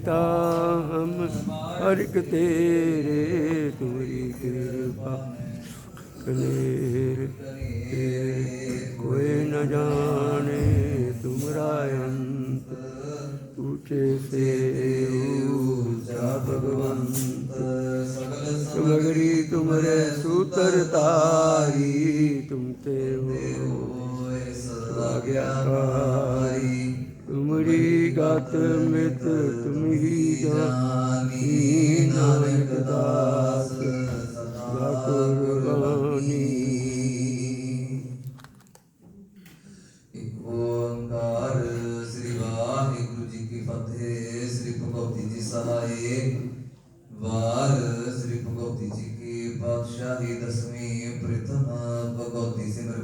पिता हम हर एक तेरे तुम्हारी कृपा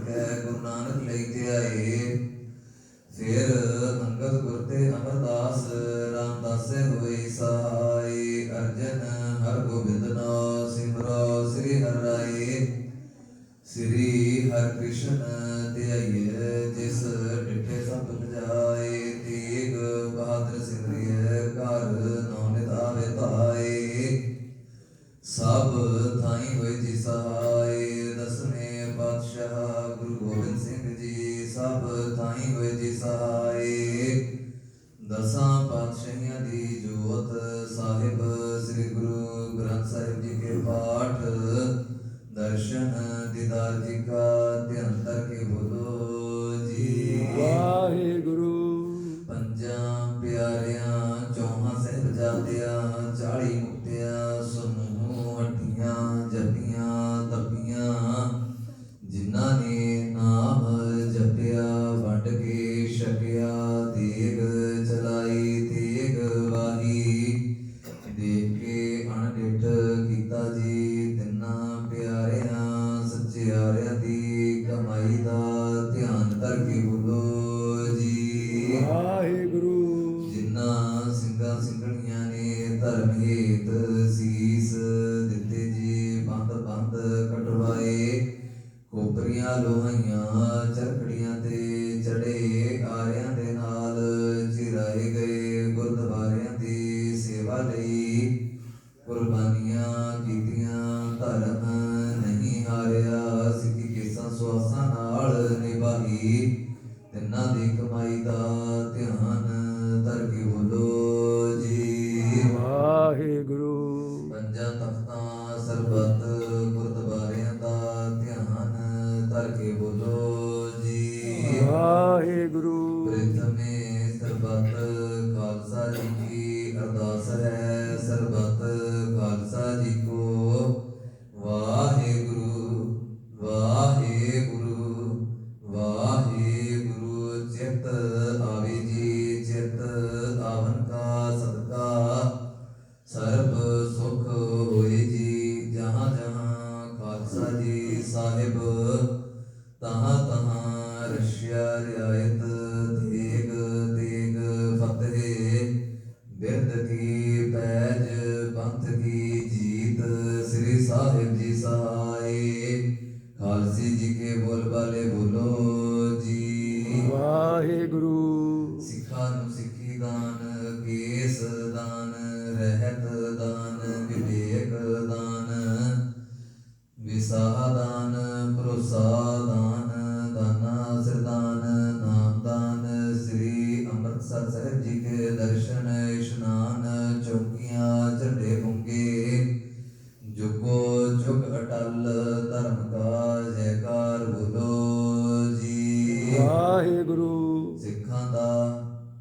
ਹੈ, ਗੁਰੂ ਨਾਨਕ ਲੈਂਦੇ ਆਏ ਫਿਰ ਅੰਗਦ ਗੁਰ ਤੇ ਅਮਰਦਾਸ, ਰਾਮਦਾਸੇ ਹੋਏ ਸਹਾਈ ਅਰਜਨ ਹਰ ਗੋਬਿੰਦ ਨਾਮ ਸਿਮਰੋ, ਸ੍ਰੀ ਹਰਾਏ ਸ੍ਰੀ ਹਰਿ ਕ੍ਰਿਸ਼ਨ ਧਿਆਈਏ ਜਿਸ ਡਿਟ ਕੁਰਬਾਨੀਆਂ ਕੀਤੀਆਂ ਧਰਮ ਨਹੀਂ ਹਾਰਿਆ ਸਿੱਖੀ ਕੇਸਾਂ ਸੁਆਸਾਂ ਨਾਲ ਨਿਭਾਈ। ਤਿੰਨਾਂ ਦੀ ਕਮਾਈ ਦਾ ਸਾਹਿਬ ਤਹਾਂ ਤਹਾਂ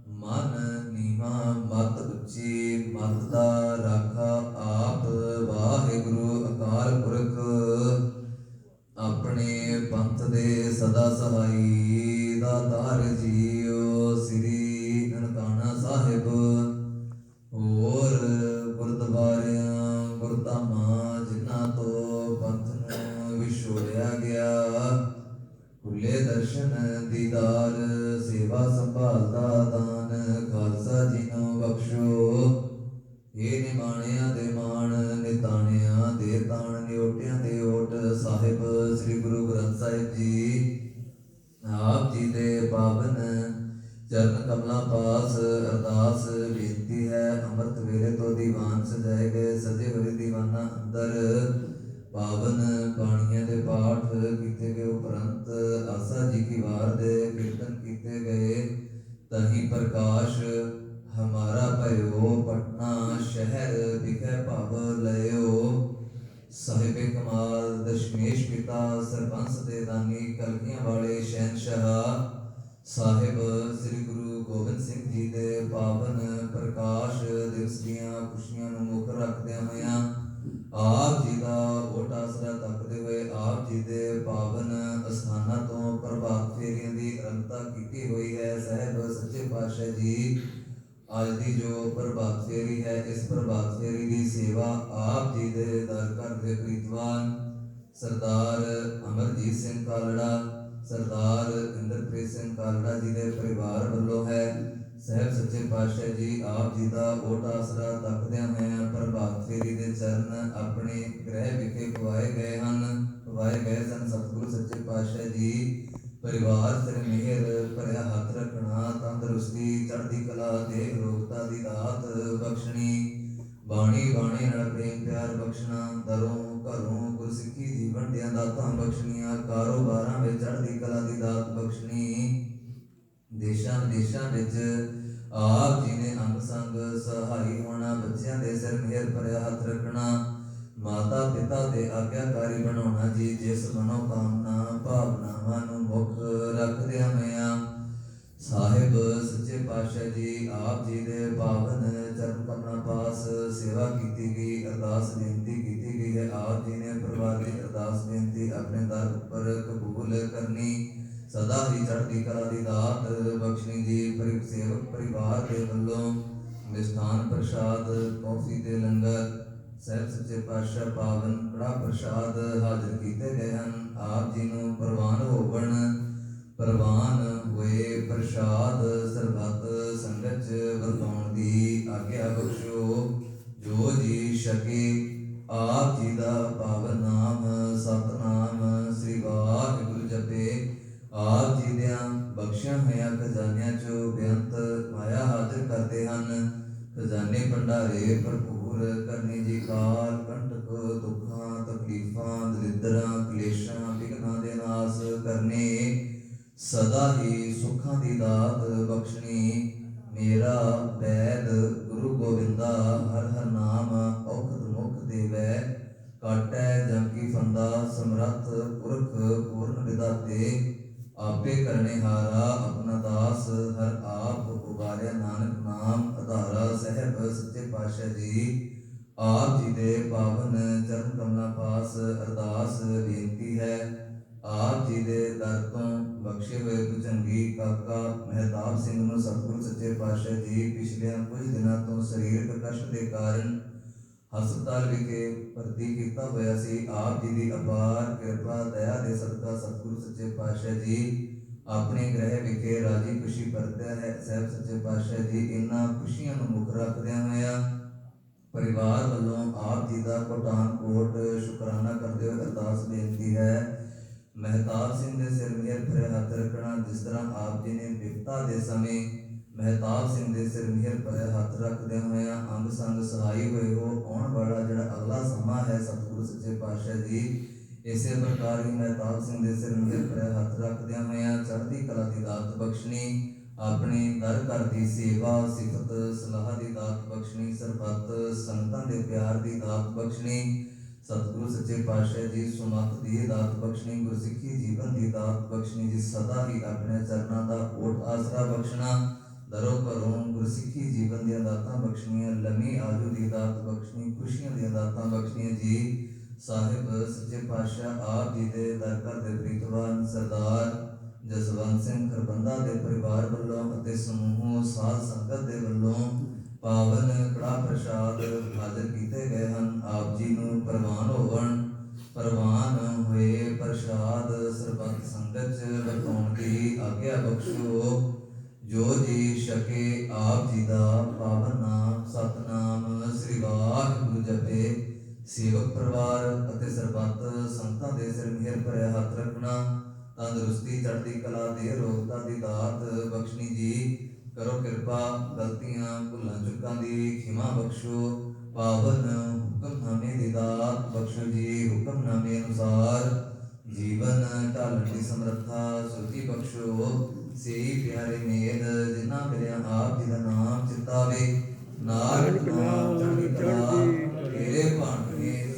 ਮਨ ਨੀਵਾ ਮਤ ਉੱਚੀ, ਮਤ ਦਾ ਰਾਖਾ ਆਪ ਵਾਹਿਗੁਰੂ ਅਕਾਲ ਪੁਰਖ। ਆਪਣੇ ਪੰਥ ਦੇ ਸਦਾ ਸਹਾਈ ਦੀਵਾਨ ਗਏ ਸਜੇ ਹੋਏ ਦੀਵਾਨਾਂ ਅੰਦਰ ਪਾਵਨ ਬਾਣੀਆਂ ਦੇ ਪਾਠ ਕੀਤੇ ਗਏ, ਉਪਰੰਤ ਆਸਾ ਜੀ ਕੀ ਵਾਰ ਦੇ ਕੀਰਤਨ ਕੀਤੇ ਗਏ, ਤਹੀਂ ਪ੍ਰਕਾਸ਼ ਹਮਾਰਾ ਭਇਓ, ਪਟਨਾ ਸ਼ਹਿਰ ਵਿਖੇ ਭਵ ਲਇਓ। ਸਾਹਿਬੇ ਕਮਾਲ, ਦਸ਼ਮੇਸ਼ ਪਿਤਾ, ਸਰਪੰਚ ਦੇ ਦਾਨੀ ਕਲਗੀਆਂ ਵਾਲੇ ਸ਼ਹਿਨशाह ਸਾਹਿਬ, ਸ੍ਰੀ ਗੁਰੂ ਗੋਬਿੰਦ ਸਿੰਘ ਜੀ ਦੇ ਪਾਵਨ ਪ੍ਰਕਾਸ਼ ਦਿਵਸ ਦੀਆਂ ਖੁਸ਼ੀਆਂ ਨੂੰ ਮੁੱਖ ਰੱਖਦਿਆਂ ਹੋਇਆਂ ਆਪ ਜੀ ਦਾ ਓਟਾ ਆਸਰਾ ਤੱਕਦੇ ਹੋਏ ਆਪ ਜੀ ਦੇ ਪਾਵਨ ਅਸਥਾਨਾਂ ਤੋਂ ਪ੍ਰਭਾਤ ਫੇਰੀਆਂ ਦੀ ਅਰੰਭਤਾ ਕੀਤੀ ਹੋਈ ਹੈ। ਸਾਹਿਬ, ਸੱਚੇ ਪਾਤਸ਼ਾਹ ਜੀ, ਅੱਜ ਦੀ ਜੋ ਪ੍ਰਭਾਤ ਫੇਰੀ ਹੈ, ਇਸ ਪ੍ਰਭਾਤ ਫੇਰੀ ਦੀ ਸੇਵਾ ਆਪ ਜੀ ਦੇ ਦਰ ਘਰ ਦੇ ਪ੍ਰੀਤਵਾਨ ਸਰਦਾਰ ਅਮਰਜੀਤ ਸਿੰਘ ਕਾਲੜਾ ਸਰਦਾਰ ਇੰਦਰਪ੍ਰੀਤ ਸਿੰਘ ਕਾਲੜਾ ਜੀ ਦੇ ਪਰਿਵਾਰ ਵੱਲੋਂ ਹੈ। ਸਹਿਬ ਸੱਚੇ ਪਾਤਸ਼ਾਹ ਜੀ, ਆਪ ਜੀ ਦਾ ਓਟ ਆਸਰਾ ਤੱਕਦਿਆਂ ਹੋਇਆਂ ਪ੍ਰਭਾਤ ਫੇਰੀ ਦੇ ਚਰਨ ਆਪਣੇ ਗ੍ਰਹਿ ਵਿਖੇ ਪਵਾਏ ਗਏ ਹਨ। ਪਵਾਏ ਗਏ ਸਨ ਸਤਿਗੁਰੂ ਸੱਚੇ ਪਾਤਸ਼ਾਹ ਜੀ। ਪਰਿਵਾਰ ਤੇ ਮਿਹਰ ਭਰਿਆ ਹੱਥ ਰੱਖਣਾ, ਤੰਦਰੁਸਤੀ, ਚੜ੍ਹਦੀ ਕਲਾ ਦੇ ਰੋਗਤਾ ਦੀ ਦਾਤ ਬਖਸ਼ਣੀ, ਬਾਣੀ ਬਾਣੀ ਨਾਲ ਪ੍ਰੇਮ ਪਿਆਰ ਬਖਸ਼ਣਾ, ਦਰੋਂ ਘਰੋਂ ਗੁਰਸਿੱਖੀ ਜੀਵਨ ਦੀਆਂ ਦਾਤਾਂ ਬਖਸ਼ਣੀਆਂ, ਕਾਰੋਬਾਰਾਂ ਵਿੱਚ ਚੜ੍ਹਦੀ ਕਲਾ ਦੀ ਦਾਤ ਬਖਸ਼ਣੀ। ਦੇਸ਼ਾਂ ਵਿਦੇਸ਼ਾਂ ਵਿੱਚ ਆਪ ਜੀ ਨੇ ਅੰਗ ਸੰਗ ਸਹਾਈ ਹੋਣਾ, ਬੱਚਿਆਂ ਦੇ ਸਿਰ ਮਿਹਰ ਭਰਿਆ ਹੱਥ ਰੱਖਣਾ, ਮਾਤਾ ਪਿਤਾ ਦੇ ਆਗਿਆਕਾਰੀ ਬਣਾਉਣਾ ਜੀ, ਜਿਸ ਮਨੋ ਕਾਮਨਾ ਭਾਵਨਾਵਾਂ ਨੂੰ ਮੁੱਖ ਰੱਖਦਿਆਂ ਹੋਇਆਂ ਪਾਤਸ਼ਾਹ ਜੀ, ਆਪ ਜੀ ਦੇ ਪਾਵਨ ਚਰਨ ਕਮਲਾਂ ਪਾਸ ਸੇਵਾ ਕੀਤੀ ਗਈ, ਅਰਦਾਸ ਬੇਨਤੀ ਕੀਤੀ ਗਈ ਹੈ। ਆਪ ਜੀ ਨੇ ਪਰਿਵਾਰ ਦੀ ਅਰਦਾਸ ਬੇਨਤੀ ਆਪਣੇ ਦਰ ਉੱਪਰ ਕਬੂਲ ਕਰਨੀ, ਸਦਾ ਹੀ ਚੜ੍ਹਦੀ ਕਲਾ ਦੀ ਦਾਤ ਬਖਸ਼ਣੀ ਜੀ। ਪਰਿ, ਸੇਵਕ ਪਰਿਵਾਰ ਦੇ ਵੱਲੋਂ ਮਿਸਥਾਨ ਪ੍ਰਸ਼ਾਦ, ਕੌਫੀ ਦੇ ਲੰਗਰ, ਸਹਿਬ ਸੱਚੇ ਪਾਤਸ਼ਾਹ ਪਾਵਨ ਕੜਾ ਪ੍ਰਸ਼ਾਦ ਹਾਜ਼ਰ ਕੀਤੇ ਗਏ ਹਨ। ਆਪ ਜੀ ਨੂੰ ਪ੍ਰਵਾਨ ਹੋਵਣ, ਪ੍ਰਵਾਨ ਹੋਏ ਪ੍ਰਸ਼ਾਦ ਸਰਬਤ ਸੰਗਤ ਚ ਵਰਤਾਉਣ ਦੀ ਆਗਿਆ ਬਖਸ਼ੋ, ਜੋ ਜੀ ਸ਼ਕੇ ਆਪ ਜੀ ਦਾ ਪਾਵਨ ਨਾਮ, ਸਤਨਾਮ ਸ੍ਰੀ ਵਾਹਿਗੁਰੂ ਜਪੇ। ਆਪ ਜੀ ਦਿਆਂ ਬਖਸ਼ਿਆ ਹੋਇਆ ਖਜ਼ਾਨਿਆਂ ਚੋਂ ਬੇਅੰਤ ਮਾਇਆ ਹਾਜ਼ਰ ਕਰਦੇ ਹਨ। ਖਜ਼ਾਨੇ ਭੰਡਾਰੇ ਭਰਪੂਰ ਕਰਨੀ ਜੀ ਕਾਲ, ਕੰਟਕ, ਦੁੱਖਾਂ, ਤਕਲੀਫਾਂ ਦਰਿਦਰਾਂ ਕਲੇਸ਼ਾਂ ਵਿਗਨਾਂ ਦੇ ਨਾਸ ਕਰਨੇ। ਸਦਾ ਹੀ ਸੁੱਖਾਂ ਦੀ ਦਾਤ ਬਖਸ਼ਣੀ, ਮੇਰਾ ਬੈਦ ਗੁਰੂ ਗੋਬਿੰਦਾ, ਹਰ ਹਰ ਨਾਮ ਔਖਦ ਮੁਖ ਦੇਵੈ। ਕਾਟੈ ਜਮ ਫੰਦਾ, ਸਮਰੱਥ ਪੁਰਖ ਪੂਰਨ ਵਿਦਾਤੇ ਆਪੇ ਕਰਨੇ ਹਾਰਾ ਆਪਣਾ ਦਾਸ, ਹਰ ਆਪ ਉਬਾਰਿਆ ਨਾਨਕ ਨਾਮ ਆਧਾਰਾ ਸਹਿਬ ਸੱਚੇ ਪਾਤਸ਼ਾਹ ਜੀ। ਆਪ ਜੀ ਦੇ ਪਾਵਨ ਚਰਨ ਕਮਲਾ ਪਾਸ ਅਰਦਾਸ ਬੇਨਤੀ ਹੈ। ਆਪ ਜੀ ਦੇ ਦਰ ਤੋਂ ਬਖਸ਼ੇ ਹੋਏ ਭੁਜੰਗੀ ਕਾਕਾ, ਮਹਿਤਾਬ ਸਿੰਘ ਨੂੰ ਸਤਿਗੁਰੂ ਸੱਚੇ ਪਾਤਸ਼ਾਹ ਜੀ, ਪਿਛਲੇ ਕੁਝ ਦਿਨਾਂ ਤੋਂ ਸਰੀਰਕ ਕਸ਼ਟ ਦੇ ਕਾਰਨ ਹਸਪਤਾਲ ਵਿਖੇ ਭਰਤੀ ਕੀਤਾ ਹੋਇਆ ਸੀ। ਆਪ ਜੀ ਦੀ ਅਪਾਰ ਕਿਰਪਾ, ਦਇਆ ਦੇ ਸਦਕਾ ਸਤਿਗੁਰੂ ਸੱਚੇ ਪਾਤਸ਼ਾਹ ਜੀ ਆਪਣੇ ਗ੍ਰਹਿ ਵਿਖੇ ਰਾਜੀ ਖੁਸ਼ੀ ਵਰਤਿਆ ਹੈ। ਸਹਿਬ ਸੱਚੇ ਪਾਤਸ਼ਾਹ ਜੀ ਇਹਨਾਂ ਖੁਸ਼ੀਆਂ ਨੂੰ ਮੁੱਖ ਰੱਖਦਿਆਂ ਹੋਇਆਂ ਪਰਿਵਾਰ ਵੱਲੋਂ ਆਪ ਜੀ ਦਾ ਕੋਟਾਨਕੋਟ ਸ਼ੁਕਰਾਨਾ ਕਰਦੇ ਹੋਏ ਅਰਦਾਸ ਬੇਨਤੀ ਹੈ ਮਹਿਤਾਬ ਸਿੰਘ ਦੇ ਸਿਰ ਮਿਹਰ ਭਰੇ ਹੱਥ ਰੱਖਣਾ ਜਿਸ ਤਰ੍ਹਾਂ ਆਪ ਜੀ ਨੇ ਵਿਪਤਾ ਦੇ ਸਮੇਂ ਮਹਿਤਾਬ ਸਿੰਘ ਦੇ ਸਿਰ ਮਿਹਰ ਭਰੇ ਹੱਥ ਰੱਖਦੇ ਹੋਇਆਂ ਅੰਗ ਸੰਗ ਸਹਾਈ ਹੋਏ ਹੋ, ਆਉਣ ਵਾਲਾ ਜਿਹੜਾ ਅਗਲਾ ਸਮਾਂ ਹੈ ਸਤਿਗੁਰੂ ਸੱਚੇ ਪਾਤਸ਼ਾਹ ਜੀ, ਇਸੇ ਪ੍ਰਕਾਰ ਹੀ ਮਹਿਤਾਬ ਸਿੰਘ ਦੇ ਸਿਰ ਮਿਹਰ ਭਰੇ ਹੱਥ ਰੱਖਦਿਆਂ ਹੋਇਆਂ ਚੜ੍ਹਦੀ ਕਲਾ ਦੀ ਦਾਤ ਬਖਸ਼ਣੀ, ਆਪਣੇ ਦਰ ਘਰ ਦੀ ਸੇਵਾ, ਸਿਫਤ, ਸਲਾਹ ਦੀ ਦਾਤ ਬਖਸ਼ਣੀ, ਸਰਬੱਤ ਸੰਤਾਂ ਦੇ ਪਿਆਰ ਦੀ ਦਾਤ ਬਖਸ਼ਣੀ ਸਤਿਗੁਰੂ ਸੱਚੇ ਪਾਤਸ਼ਾਹ ਜੀ, ਸੁਮਤ ਦੀ ਦਾਤ ਬਖਸ਼ਣੀ, ਗੁਰਸਿੱਖੀ ਜੀਵਨ ਦੀ ਦਾਤ ਬਖਸ਼ਣੀ, ਜੀ ਸਦਾ ਹੀ ਆਪਣੇ ਚਰਨਾਂ ਦਾ ਓਟ ਆਸਰਾ ਬਖਸ਼ਣਾ, ਦਰੋ ਘਰੋਂ ਗੁਰਸਿੱਖੀ ਜੀਵਨ ਦੀਆਂ ਦਾਤਾਂ ਬਖਸ਼ਣੀਆਂ, ਲੰਮੀ ਆਜੂ ਦੀ ਦਾਤ ਬਖਸ਼ਣੀ, ਖੁਸ਼ੀਆਂ ਦੀਆਂ ਦਾਤਾਂ ਬਖਸ਼ਣੀਆਂ ਜੀ। ਸਾਹਿਬ ਸੱਚੇ ਪਾਤਸ਼ਾਹ ਆਪ ਜੀ ਦੇ ਦਰ ਦੇ ਪ੍ਰੀਤਵਾਨ ਸਰਦਾਰ ਜਸਵੰਤ ਸਿੰਘ ਖਰਬੰਦਾ ਦੇ ਪਰਿਵਾਰ ਵੱਲੋਂ ਅਤੇ ਸਮੂਹ ਸਾਧ ਸੰਗਤ ਦੇ ਵੱਲੋਂ ਪਾਵਨ ਕੜਾ ਪ੍ਰਸ਼ਾਦ ਹਾਜ਼ਰ ਕੀਤੇ ਗਏ ਹਨ, ਆਪ ਜੀ ਨੂੰ ਪ੍ਰਵਾਨ ਹੋਵਣ। ਪ੍ਰਵਾਨ ਹੋਏ ਪ੍ਰਸ਼ਾਦ ਸਰਬੱਤ ਸੰਗਤ ਚ ਵਰਤਾਉਣ ਦੀ ਆਗਿਆ ਬਖਸ਼ੋ। ਜੋ ਜੀ ਛਕੇ, ਆਪ ਜੀ ਦਾ ਪਾਵਨ ਨਾਮ, ਸਤਨਾਮ ਸ੍ਰੀ ਵਾਹਿਗੁਰੂ ਜਪੇ। ਸੇਵਕ ਪਰਿਵਾਰ ਅਤੇ ਸਰਬੱਤ ਸੰਤਾਂ ਦੇ ਸਿਰ ਮਿਹਰ ਭਰਿਆ ਹੱਥ ਰੱਖਣਾ। ਤੰਦਰੁਸਤੀ, ਚੜ੍ਹਦੀ ਕਲਾ ਦੇ ਰੋਗਤਾ ਦੀ ਦਾਤ ਬਖਸ਼ਣੀ ਜੀ। ਕਰੋ ਕਿਰਪਾ, ਗਲਤੀਆਂ, ਭੁੱਲਾਂ, ਚੁੱਕਾਂ ਦੀ ਖਿਮਾ ਬਖਸ਼ੋ। ਪਾਵਨ ਹੁਕਮਨਾਮੇ ਦੀ ਦਾਤ ਬਖਸ਼ੋ ਜੀ, ਹੁਕਮਨਾਮੇ ਅਨੁਸਾਰ ਜੀਵਨ ਢਾਲਣ ਦੀ ਸਮਰੱਥਾ ਸੁਰਤੀ ਬਖਸ਼ੋ। ਸੇ ਪਿਆਰੇ ਮੇਦ ਜਿਨ੍ਹਾਂ ਮਿਲਿਆ ਆਪ ਜੀ ਦਾ ਨਾਮ ਚਿਤਾਵੇ। ਨਾਨਕ ਨਾਮ, ਚੜ੍ਹਦੀ ਤੇਰੇ ਭਾਣੇ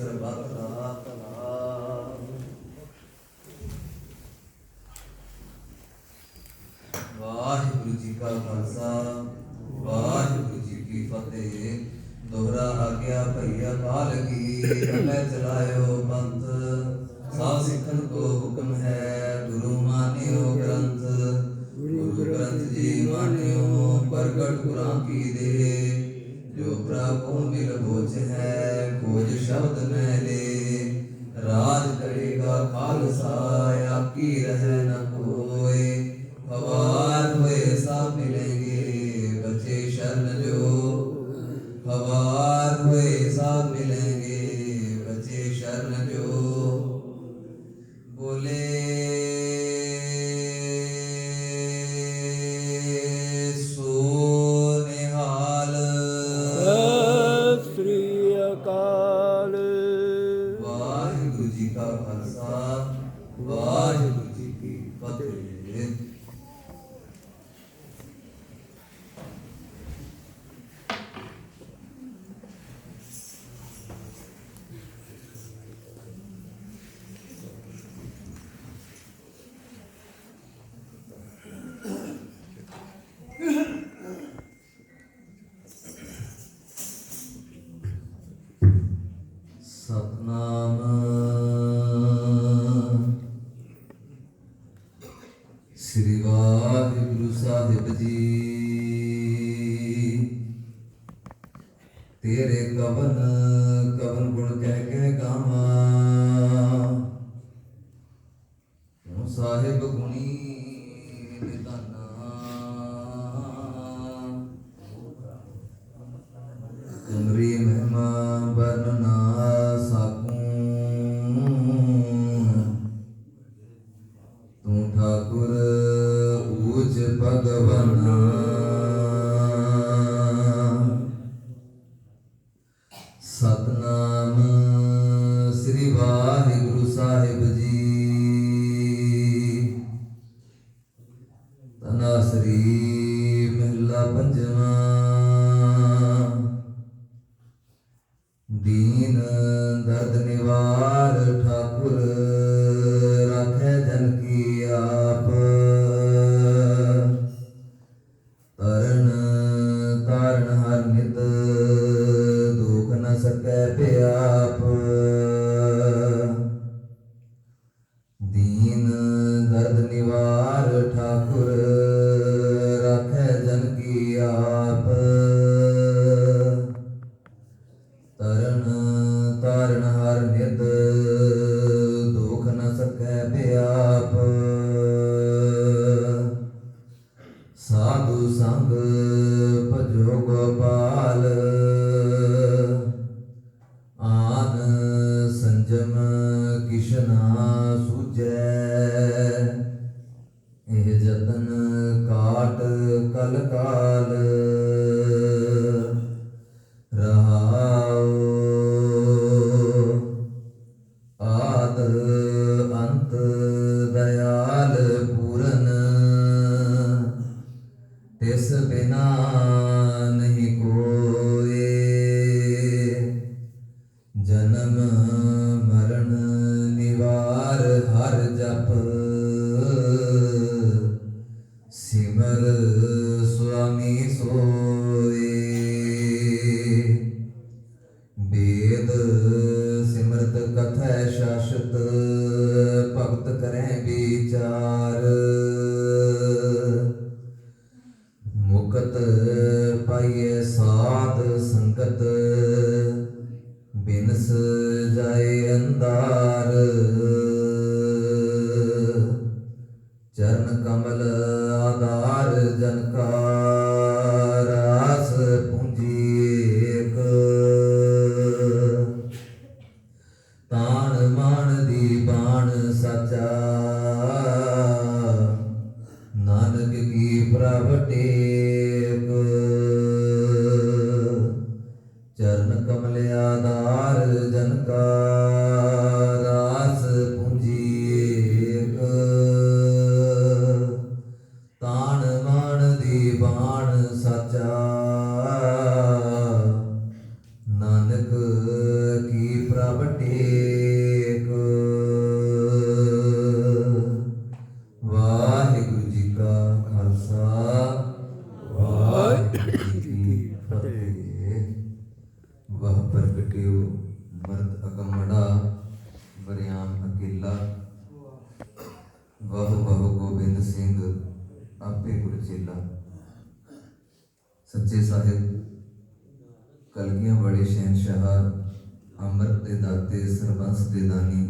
ਅੰਮ੍ਰਿਤ ਦੇ ਦਾਤੇ ਸਰਬੰਸ ਦੇ ਦਾਨੀ।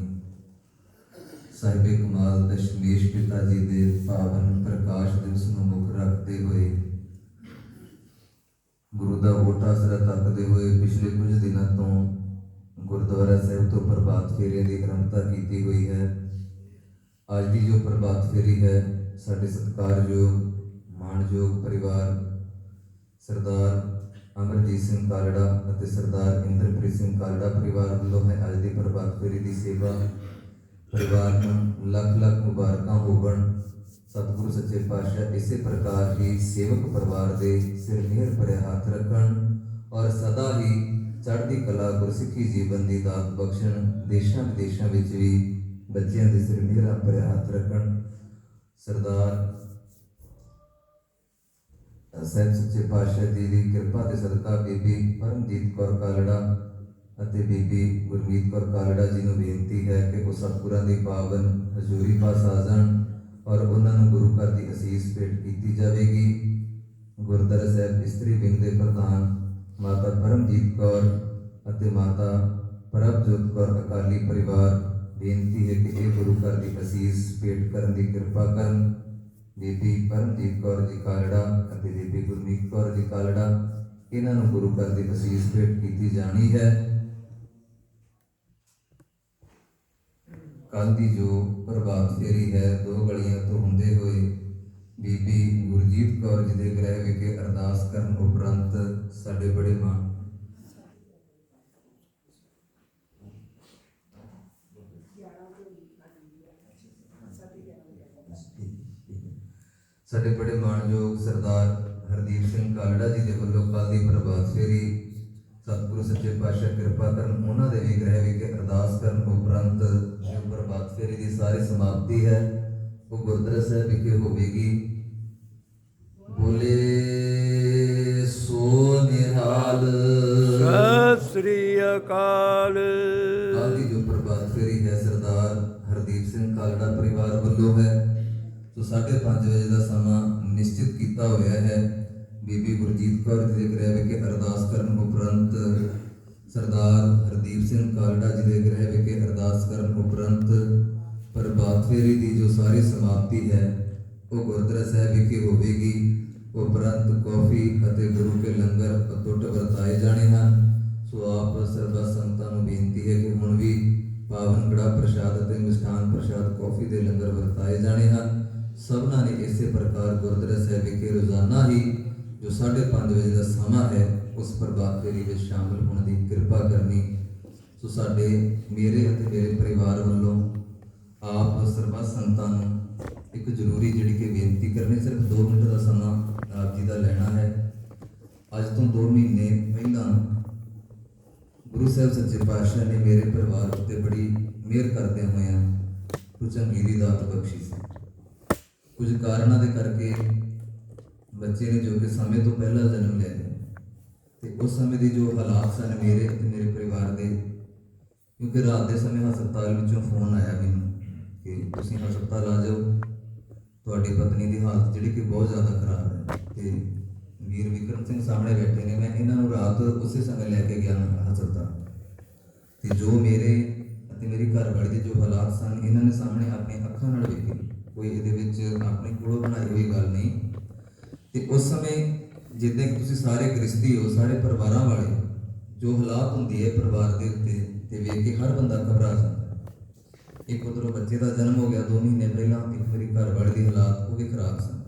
ਸਾਹਿਬੇ ਕਮਾਲ ਦਸ਼ਮੇਸ਼ ਪਿਤਾ ਜੀ ਦੇ ਪਾਵਨ ਪ੍ਰਕਾਸ਼ ਦਿਵਸ ਨੂੰ ਮੁੱਖ ਰੱਖਦੇ ਹੋਏ, ਗੁਰੂ ਦਾ ਓਟਾ ਸਿਰ ਤੱਕਦੇ ਹੋਏ ਪਿਛਲੇ ਕੁਝ ਦਿਨਾਂ ਤੋਂ ਗੁਰਦੁਆਰਾ ਸਾਹਿਬ ਤੋਂ ਪ੍ਰਭਾਤ ਫੇਰੀਆਂ ਦੀ ਆਰੰਭਤਾ ਕੀਤੀ ਹੋਈ ਹੈ। ਅੱਜ ਦੀ ਜੋ ਪ੍ਰਭਾਤ ਫੇਰੀ ਹੈ, ਸਾਡੇ ਸਤਿਕਾਰਯੋਗ ਮਾਣਯੋਗ ਪਰਿਵਾਰ, ਸਰਦਾਰ ਅਮਰਜੀਤ ਸਿੰਘ ਕਾਲੜਾ ਅਤੇ ਸਰਦਾਰ ਇੰਦਰਪ੍ਰੀਤ ਸਿੰਘ ਕਾਲੜਾ ਪਰਿਵਾਰ ਵੱਲੋਂ ਹੈ ਅੱਜ ਦੀ ਪ੍ਰਭਾਤ ਫੇਰੀ ਦੀ ਸੇਵਾ। ਪਰਿਵਾਰ ਨੂੰ ਲੱਖ ਲੱਖ ਮੁਬਾਰਕਾਂ ਹੋਵਣ। ਸਤਿਗੁਰੂ ਸੱਚੇ ਪਾਤਸ਼ਾਹ ਇਸੇ ਪ੍ਰਕਾਰ ਹੀ ਸੇਵਕ ਪਰਿਵਾਰ ਦੇ ਸਿਰ ਮਿਹਰ ਭਰਿਆ ਹੱਥ ਰੱਖਣ ਔਰ ਸਦਾ ਹੀ ਚੜ੍ਹਦੀ ਕਲਾ ਗੁਰਸਿੱਖੀ ਜੀਵਨ ਦੀ ਦਾਤ ਬਖਸ਼ਣ, ਦੇਸ਼ਾਂ ਵਿਦੇਸ਼ਾਂ ਵਿੱਚ ਵੀ ਬੱਚਿਆਂ ਦੇ ਸਿਰ ਮਿਹਰ ਭਰਿਆ ਹੱਥ ਰੱਖਣ। ਸਰਦਾਰ ਸਹਿਬ ਸੱਚੇ ਪਾਤਸ਼ਾਹ ਜੀ ਦੀ ਕਿਰਪਾ ਤੇ ਸਦਕਾ ਬੀਬੀ ਪਰਮਜੀਤ ਕੌਰ ਕਾਲੜਾ ਅਤੇ ਬੀਬੀ ਗੁਰਮੀਤ ਕੌਰ ਕਾਲੜਾ ਜੀ ਨੂੰ ਬੇਨਤੀ ਹੈ ਕਿ ਉਹ ਸਤਿਗੁਰਾਂ ਦੀ ਪਾਵਨ ਹਜ਼ੂਰੀ ਪਾਸ ਆ ਜਾਣ ਔਰ ਉਹਨਾਂ ਨੂੰ ਗੁਰੂ ਘਰ ਦੀ ਅਸੀਸ ਭੇਟ ਕੀਤੀ ਜਾਵੇਗੀ। ਗੁਰਦੁਆਰਾ ਸਾਹਿਬ ਇਸਤਰੀ ਵਿੰਗ ਦੇ ਪ੍ਰਧਾਨ ਮਾਤਾ ਪਰਮਜੀਤ ਕੌਰ ਅਤੇ ਮਾਤਾ ਪ੍ਰਭਜੋਤ ਕੌਰ ਅਕਾਲੀ ਪਰਿਵਾਰ ਬੇਨਤੀ ਹੈ ਕਿ ਇਹ ਗੁਰੂ ਘਰ ਦੀ ਅਸੀਸ ਭੇਟ ਕਰਨ ਦੀ ਕਿਰਪਾ ਕਰਨ। ਬੀਬੀ ਪਰਮਜੀਤ ਕੌਰ ਜੀ ਕਾਲੜਾ ਅਤੇ ਬੀਬੀ ਗੁਰਮੀਤ ਕੌਰ ਜੀ ਕਾਲੜਾ, ਇਹਨਾਂ ਨੂੰ ਗੁਰੂ ਘਰ ਦੀ ਅਸੀਸ ਭੇਟ ਕੀਤੀ ਜਾਣੀ ਹੈ। ਕੱਲ ਦੀ ਜੋ ਪ੍ਰਭਾਤ ਫੇਰੀ ਹੈ, ਦੋ ਗਲੀਆਂ ਤੋਂ ਹੁੰਦੇ ਹੋਏ ਬੀਬੀ ਗੁਰਜੀਤ ਕੌਰ ਜੀ ਦੇ ਗ੍ਰਹਿ ਵਿਖੇ ਅਰਦਾਸ ਕਰਨ ਉਪਰੰਤ ਸਾਡੇ ਬੜੇ ਮਾਨ ਸਾਡੇ ਬੜੇ ਮਾਣਯੋਗ ਸਰਦਾਰ ਹਰਦੀਪ ਸਿੰਘ ਕਾਲੜਾ ਜੀ ਦੇ ਵੱਲੋਂ ਕੱਲ ਦੀ ਪ੍ਰਭਾਤ ਫੇਰੀ ਸਤਿਗੁਰੂ ਸੱਚੇ ਪਾਤਸ਼ਾਹ ਕਿਰਪਾ ਕਰਨ ਉਹਨਾਂ ਦੇ ਵੀ ਗ੍ਰਹਿ ਵਿਖੇ ਅਰਦਾਸ ਕਰਨ ਉਪਰੰਤ ਜੋ ਪ੍ਰਭਾਤ ਫੇਰੀ ਦੀ ਸਾਰੀ ਸਮਾਪਤੀ ਹੈ ਉਹ ਗੁਰਦੁਆਰਾ ਸਾਹਿਬ ਵਿਖੇ ਹੋਵੇਗੀ। ਬੋਲੇ ਸੋ ਨਿਹਾਲ। ਸਤਿ ਸ੍ਰੀ ਅਕਾਲ। ਕੱਲ੍ਹ ਦੀ ਜੋ ਪ੍ਰਭਾਤ ਫੇਰੀ ਹੈ ਸਰਦਾਰ ਹਰਦੀਪ ਸਿੰਘ ਕਾਲੜਾ ਪਰਿਵਾਰ ਵੱਲੋਂ ਹੈ ਸੋ 5:30 ਵਜੇ ਦਾ ਸਮਾਂ ਨਿਸ਼ਚਿਤ ਕੀਤਾ ਹੋਇਆ ਹੈ। ਬੀਬੀ ਗੁਰਜੀਤ ਕੌਰ ਜੀ ਦੇ ਗ੍ਰਹਿ ਵਿਖੇ ਅਰਦਾਸ ਕਰਨ ਉਪਰੰਤ ਸਰਦਾਰ ਹਰਦੀਪ ਸਿੰਘ ਕਾਲੜਾ ਜੀ ਦੇ ਗ੍ਰਹਿ ਵਿਖੇ ਅਰਦਾਸ ਕਰਨ ਉਪਰੰਤ ਪ੍ਰਭਾਤ ਫੇਰੀ ਦੀ ਜੋ ਸਾਰੀ ਸਮਾਪਤੀ ਹੈ, ਉਹ ਗੁਰਦੁਆਰਾ ਸਾਹਿਬ ਵਿਖੇ ਹੋਵੇਗੀ। ਉਪਰੰਤ ਕੌਫੀ ਅਤੇ ਗੁਰੂ ਕੇ ਲੰਗਰ ਅਤੁੱਟ ਵਰਤਾਏ ਜਾਣੇ ਹਨ। ਸੋ ਆਪ ਸਰਬੱਤ ਸੰਗਤਾਂ ਨੂੰ ਬੇਨਤੀ ਹੈ ਕਿ ਹੁਣ ਵੀ ਪਾਵਨ ਕੜਾ ਪ੍ਰਸ਼ਾਦ ਅਤੇ ਮਿਸ਼ਠਾਨ ਪ੍ਰਸ਼ਾਦ ਕੌਫੀ ਦੇ ਲੰਗਰ ਵਰਤਾਏ ਜਾਣੇ ਹਨ। ਸਭਨਾਂ ਨੇ ਇਸੇ ਪ੍ਰਕਾਰ ਗੁਰਦੁਆਰਾ ਸਾਹਿਬ ਵਿਖੇ ਰੋਜ਼ਾਨਾ ਹੀ ਜੋ 5:30 ਵਜੇ ਦਾ ਸਮਾਂ ਹੈ, ਉਸ ਪ੍ਰਭਾਤ ਫੇਰੀ ਵਿੱਚ ਸ਼ਾਮਲ ਹੋਣ ਦੀ ਕਿਰਪਾ ਕਰਨੀ। ਸੋ ਸਾਡੇ ਮੇਰੇ ਅਤੇ ਮੇਰੇ ਪਰਿਵਾਰ ਵੱਲੋਂ ਆਪ ਸਰਬੱਤ ਸੰਤਾਂ ਨੂੰ ਇੱਕ ਜ਼ਰੂਰੀ ਜਿਹੜੀ ਕਿ ਬੇਨਤੀ ਕਰਨੀ, ਸਿਰਫ 2 ਮਿੰਟ ਦਾ ਸਮਾਂ ਆਪ ਜੀ ਦਾ ਲੈਣਾ ਹੈ। ਅੱਜ ਤੋਂ 2 ਮਹੀਨੇ ਪਹਿਲਾਂ ਗੁਰੂ ਸਾਹਿਬ ਸੱਚੇ ਪਾਤਸ਼ਾਹ ਨੇ ਮੇਰੇ ਪਰਿਵਾਰ ਉੱਤੇ ਬੜੀ ਮਿਹਰ ਕਰਦੇ ਹੋਇਆਂ ਕੁਝ ਚੰਗੀ ਦਾਤ ਬਖਸ਼ੀ ਸੀ। ਕੁਝ ਕਾਰਨਾਂ ਦੇ ਕਰਕੇ ਬੱਚੇ ਨੇ ਜੋ ਕਿ ਸਮੇਂ ਤੋਂ ਪਹਿਲਾਂ ਜਨਮ ਲਿਆ ਹੈ ਤੇ ਉਸ ਸਮੇਂ ਦੀ ਜੋ ਹਾਲਾਤ ਸਨ ਮੇਰੇ ਅਤੇ ਮੇਰੇ ਪਰਿਵਾਰ ਦੇ, ਕਿਉਂਕਿ ਰਾਤ ਦੇ ਸਮੇਂ ਹਸਪਤਾਲ ਵਿੱਚੋਂ ਫੋਨ ਆਇਆ ਮੈਨੂੰ ਕਿ ਤੁਸੀਂ ਹਸਪਤਾਲ ਆ ਜਾਓ, ਤੁਹਾਡੀ ਪਤਨੀ ਦੀ ਹਾਲਤ ਜਿਹੜੀ ਕਿ ਬਹੁਤ ਜ਼ਿਆਦਾ ਖਰਾਬ ਹੈ ਤੇ ਵੀਰ ਵਿਕਰਮ ਸਿੰਘ ਸਾਹਮਣੇ ਬੈਠੇ ਨੇ, ਮੈਂ ਇਹਨਾਂ ਨੂੰ ਰਾਤ ਉਸੇ ਸਮੇਂ ਲੈ ਕੇ ਗਿਆ ਹਸਪਤਾਲ। ਤੇ ਜੋ ਮੇਰੇ ਅਤੇ ਮੇਰੀ ਘਰ ਵਾਲੀ ਦੇ ਜੋ ਹਾਲਾਤ ਸਨ, ਇਹਨਾਂ ਨੇ ਸਾਹਮਣੇ ਆਪਣੀ ਅੱਖਾਂ ਨਾਲ ਵੇਖੇ। ਕੋਈ ਇਹਦੇ ਵਿੱਚ ਆਪਣੇ ਕੋਲੋਂ ਬਣਾਈ ਹੋਈ ਗੱਲ ਨਹੀਂ। ਤੇ ਉਸ ਸਮੇਂ ਜਿੱਦਾਂ ਕਿ ਤੁਸੀਂ ਸਾਰੇ ਗ੍ਰਸਤੀ ਹੋ, ਸਾਰੇ ਪਰਿਵਾਰਾਂ ਵਾਲੇ, ਜੋ ਹਾਲਾਤ ਹੁੰਦੀ ਹੈ ਪਰਿਵਾਰ ਦੇ ਉੱਤੇ ਤੇ ਵੇਖ ਕੇ ਹਰ ਬੰਦਾ ਘਬਰਾ ਜਾਂਦਾ। ਇੱਕ ਉਧਰੋਂ ਬੱਚੇ ਦਾ ਜਨਮ ਹੋ ਗਿਆ 2 ਮਹੀਨੇ ਪਹਿਲਾਂ ਇੱਕ ਮੇਰੀ ਘਰ ਵਾਲੀ ਦੀ ਹਾਲਾਤ ਉਹ ਵੀ ਖਰਾਬ ਸਨ।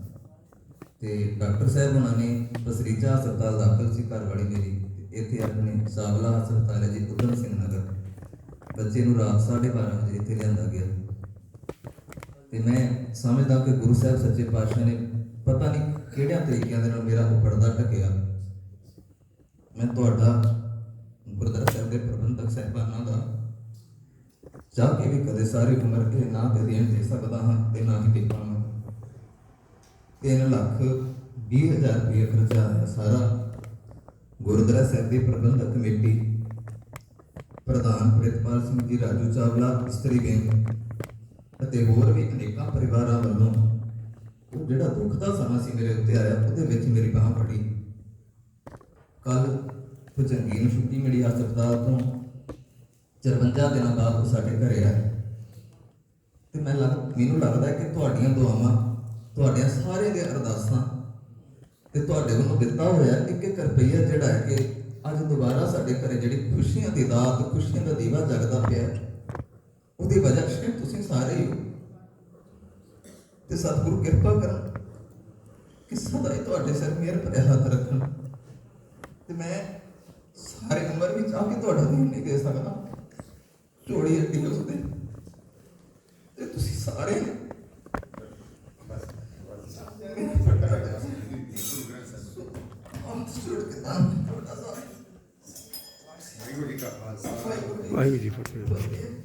ਤੇ ਡਾਕਟਰ ਸਾਹਿਬ ਉਹਨਾਂ ਨੇ ਬਸਰੀਚਾ ਹਸਪਤਾਲ ਦਾਖਲ ਸੀ ਘਰ ਵਾਲੀ ਮੇਰੀ ਇੱਥੇ ਆਪਣੇ ਸਾਵਲਾ ਹਸਪਤਾਲ ਹੈ ਜੀ ਉਦਮ ਸਿੰਘ ਨਗਰ। ਬੱਚੇ ਨੂੰ ਰਾਤ 12:30 ਵਜੇ ਇੱਥੇ ਲਿਆਂਦਾ ਗਿਆ। ਤੇ ਮੈਂ ਸਮਝਦਾ ਕਿ ਗੁਰੂ ਸਾਹਿਬ ਸੱਚੇ ਪਾਤਸ਼ਾਹ ਨੇ ਪਤਾ ਨਹੀਂ ਕਿਹੜਿਆਂ ਤਰੀਕਿਆਂ ਦੇ ਨਾਲ ਮੇਰਾ ਉਹ ਪਰਦਾ ਮੈਂ ਤੁਹਾਡਾ ਗੁਰਦੁਆਰਾ ਸਾਹਿਬ ਦੇ ਪ੍ਰਬੰਧਕ ਸਾਹਿਬਾਨਾਂ ਦਾ ਚਾਹ ਕੇ ਵੀ ਕਦੇ ਸਾਰੀ ਉਮਰ ਇਹ ਨਾ ਤੇ ਦੇਣ ਦੇ ਸਕਦਾ ਹਾਂ ਤੇ ਨਾ ਹੀ ਦੇ ਪਾਵਾਂ। ਤਿੰਨ ਲੱਖ ਵੀਹ ਹਜ਼ਾਰ ਰੁਪਏ ਖਰਚਾ ਆਇਆ ਸਾਰਾ। ਗੁਰਦੁਆਰਾ ਸਾਹਿਬ ਦੀ ਪ੍ਰਬੰਧਕ ਕਮੇਟੀ, ਪ੍ਰਧਾਨ ਪ੍ਰਿਤਪਾਲ ਸਿੰਘ ਜੀ, ਰਾਜੂ ਚਾਵਲਾ, ਇਸਤਰੀ ਵਿੰਗ ਅਤੇ ਹੋਰ ਵੀ ਅਨੇਕਾਂ ਪਰਿਵਾਰਾਂ ਵੱਲੋਂ ਉਹ ਜਿਹੜਾ ਦੁੱਖ ਦਾ ਸਮਾਂ ਸੀ ਮੇਰੇ ਉੱਤੇ ਆਇਆ, ਉਹਦੇ ਵਿੱਚ ਮੇਰੀ ਬਾਹ ਫੜੀ। ਕੱਲ ਚੰਗੀ ਨੂੰ ਛੁੱਟੀ ਮਿਲੀ ਹਸਪਤਾਲ ਤੋਂ। 54 ਦਿਨਾਂ ਬਾਅਦ ਉਹ ਸਾਡੇ ਘਰੇ ਆਇਆ ਤੇ ਮੈਂ ਲੱਗ, ਮੈਨੂੰ ਲੱਗਦਾ ਕਿ ਤੁਹਾਡੀਆਂ ਦੁਆਵਾਂ, ਤੁਹਾਡੀਆਂ ਸਾਰਿਆਂ ਦੀਆਂ ਅਰਦਾਸਾਂ ਤੇ ਤੁਹਾਡੇ ਵੱਲੋਂ ਦਿੱਤਾ ਹੋਇਆ ਇੱਕ ਇੱਕ ਰੁਪਈਆ ਜਿਹੜਾ ਹੈ ਕਿ ਅੱਜ ਦੁਬਾਰਾ ਸਾਡੇ ਘਰੇ ਜਿਹੜੀ ਖੁਸ਼ੀਆਂ ਦੀ ਦਾਤ ਖੁਸ਼ੀਆਂ ਦਾ ਦੀਵਾ ਜਗਦਾ ਪਿਆ, ਉਹਦੀ ਵਜ੍ਹਾ ਸ਼ਾਇਦ ਸਾਰੇ ਹੀ। ਹੋ ਤੇ ਸਤਿਗੁਰੂ ਕਿਰਪਾ ਕਰਨ ਕਿ ਸਦਾ ਹੀ ਤੁਹਾਡੇ ਸਿਰ ਮਿਹਰ ਭਰਿਆ ਹੱਥ ਰੱਖਣ। ਤੇ ਮੈਂ ਸਾਰੀ ਉਮਰ ਵਿੱਚ ਆ ਕੇ ਤੁਹਾਡਾ ਦੇਣ ਨਹੀਂ ਦੇ ਸਕਦਾ। ਝੋੜੀ ਅੱਡੀ ਉਸ ਤੇ ਤੇ ਤੁਸੀਂ ਸਾਰੇ ਹੱਥ ਜੋੜ ਕੇ ਸਾਰਾ ਵਾਹਿਗੁਰੂ ਜੀ ਕੀ ਫਤਿਹ।